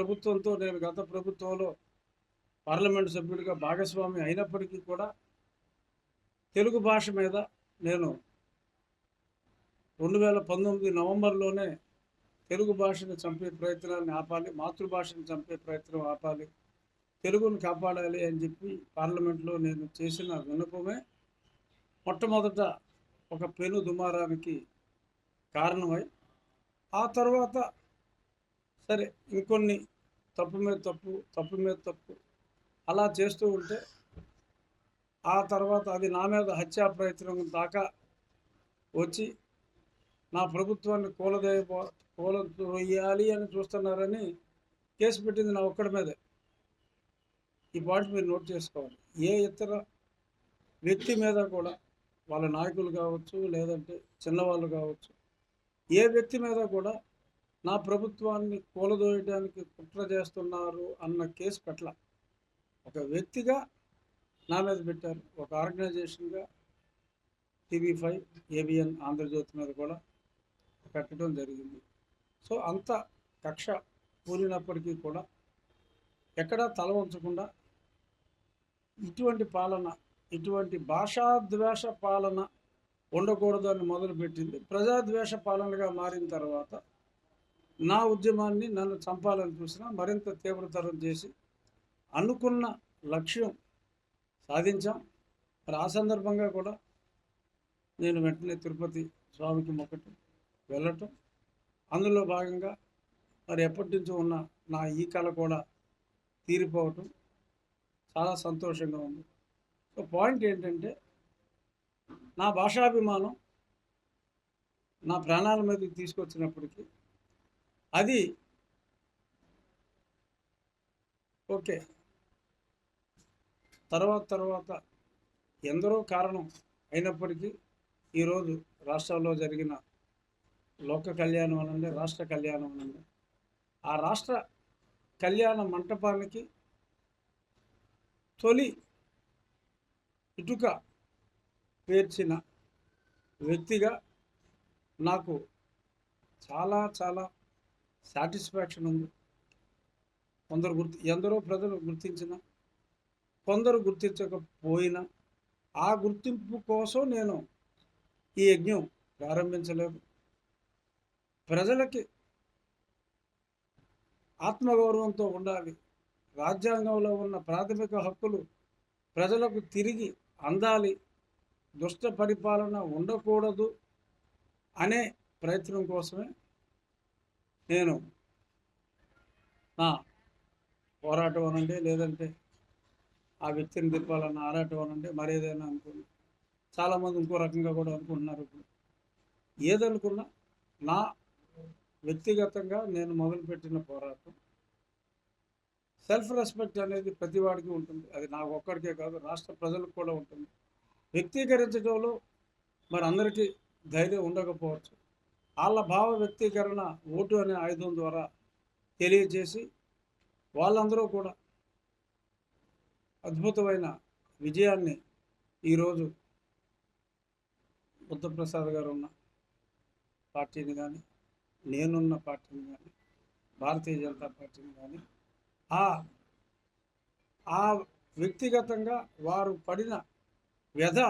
ప్రభుత్వంతో నేను గత ప్రభుత్వంలో పార్లమెంట్ సభ్యుడిగా భాగస్వామి అయినప్పటికీ కూడా తెలుగు భాష మీద నేను రెండు వేల పంతొమ్మిది నవంబర్లోనే తెలుగు భాషను చంపే ప్రయత్నాన్ని ఆపాలి మాతృభాషను చంపే ప్రయత్నం ఆపాలి తెలుగును కాపాడాలి అని చెప్పి పార్లమెంట్లో నేను చేసిన విన్నపమే మొట్టమొదట ఒక పెను దుమారానికి కారణమై ఆ తర్వాత సరే ఇంకొన్ని తప్పు మీద తప్పు తప్పు మీద తప్పు. అలా చేస్తూ ఉంటే ఆ తర్వాత అది నా మీద హత్యా ప్రయత్నం దాకా వచ్చి నా ప్రభుత్వాన్ని కూలదేయ వేయాలి అని చూస్తున్నారని కేసు పెట్టింది నా ఒక్కడి మీదే. ఈ పాయింట్ మీరు నోట్ చేసుకోవాలి. ఏ ఇతర వ్యక్తి మీద కూడా వాళ్ళ నాయకులు కావచ్చు లేదంటే చిన్నవాళ్ళు కావచ్చు ఏ వ్యక్తి మీద కూడా నా ప్రభుత్వాన్ని కూలదోయడానికి కుట్ర చేస్తున్నారు అన్న కేసు పెట్టల ఒక వ్యక్తిగా నా మీద పెట్టారు. ఒక ఆర్గనైజేషన్గా టీవీ ఫైవ్ ఏబిఎన్ ఆంధ్రజ్యోతి మీద కూడా పెట్టడం జరిగింది. సో అంత కక్ష కూలినప్పటికీ కూడా ఎక్కడా తల ఉంచకుండా ఇటువంటి పాలన ఇటువంటి భాషాద్వేష పాలన ఉండకూడదని మొదలుపెట్టింది. ప్రజాద్వేష పాలనగా మారిన తర్వాత నా ఉద్యమాన్ని నన్ను చంపాలని చూసినా మరింత తీవ్రతరం చేసి అనుకున్న లక్ష్యం సాధించాం. మరి ఆ సందర్భంగా కూడా నేను వెంటనే తిరుపతి స్వామికి మొక్కటం వెళ్ళటం. అందులో భాగంగా మరి ఎప్పటి నుంచో ఉన్న నా ఈ కళ కూడా తీరిపోవటం. చాలా సంతోషంగా ఉంది. సో పాయింట్ ఏంటంటే నా భాషాభిమానం నా ప్రాణాల మీదకి తీసుకొచ్చినప్పటికీ అది. ఓకే. తర్వాత తర్వాత ఎందరో కారణం అయినప్పటికీ ఈరోజు రాష్ట్రంలో జరిగిన లోక కళ్యాణం అనండి రాష్ట్ర కళ్యాణం అనండి. ఆ రాష్ట్ర కళ్యాణ మంటపానికి తొలి ఇటుక పేర్చిన వ్యక్తిగా నాకు చాలా చాలా సాటిస్ఫాక్షన్ ఉంది. కొందరు గుర్తి ఎందరో ప్రజలు గుర్తించిన కొందరు గుర్తించకపోయినా ఆ గుర్తింపు కోసం నేను ఈ యజ్ఞం ప్రారంభించలేదు. ప్రజలకి ఆత్మగౌరవంతో ఉండాలి. రాజ్యాంగంలో ఉన్న ప్రాథమిక హక్కులు ప్రజలకు తిరిగి అందాలి. దుష్ట పరిపాలన ఉండకూడదు అనే ప్రయత్నం కోసమే నేను నా పోరాటం అనండి లేదంటే ఆ వ్యక్తిని తిప్పాలన్న ఆరాటం అనండి మరేదైనా అనుకున్నా. చాలామంది ఇంకో రకంగా కూడా అనుకుంటున్నారు ఇప్పుడు. ఏదనుకున్నా నా వ్యక్తిగతంగా నేను మొదలుపెట్టిన పోరాటం. సెల్ఫ్ రెస్పెక్ట్ అనేది ప్రతి వాడికి ఉంటుంది. అది నాకు ఒక్కడికే కాదు రాష్ట్ర ప్రజలకు కూడా ఉంటుంది. వ్యక్తీకరించడంలో మరి అందరికీ ధైర్యం ఉండకపోవచ్చు. వాళ్ళ భావ వ్యక్తీకరణ ఓటు అనే ఆయుధం ద్వారా తెలియజేసి వాళ్ళందరూ కూడా అద్భుతమైన విజయాన్ని ఈరోజు బుద్ధప్రసాద్ గారు ఉన్న పార్టీని కానీ నేనున్న పార్టీని కానీ భారతీయ జనతా పార్టీని కానీ ఆ ఆ వ్యక్తిగతంగా వారు పడిన వ్యధ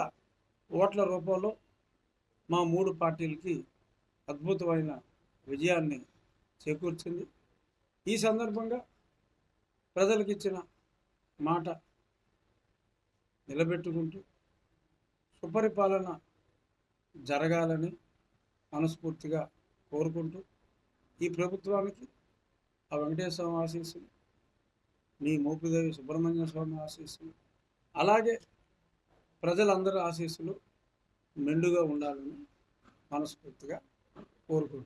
ఓట్ల రూపంలో మా మూడు పార్టీలకి అద్భుతమైన విజయాన్ని చేకూర్చింది. ఈ సందర్భంగా ప్రజలకు ఇచ్చిన మాట నిలబెట్టుకుంటూ సుపరిపాలన జరగాలని మనస్ఫూర్తిగా కోరుకుంటూ ఈ ప్రభుత్వానికి ఆ వెంకటేశ్వర స్వామి ఆశీస్సులు మీ మోపిదేవి సుబ్రహ్మణ్య స్వామి ఆశీస్సులు అలాగే ప్రజలందరి ఆశీస్సులు మెండుగా ఉండాలని మనస్ఫూర్తిగా vurgu.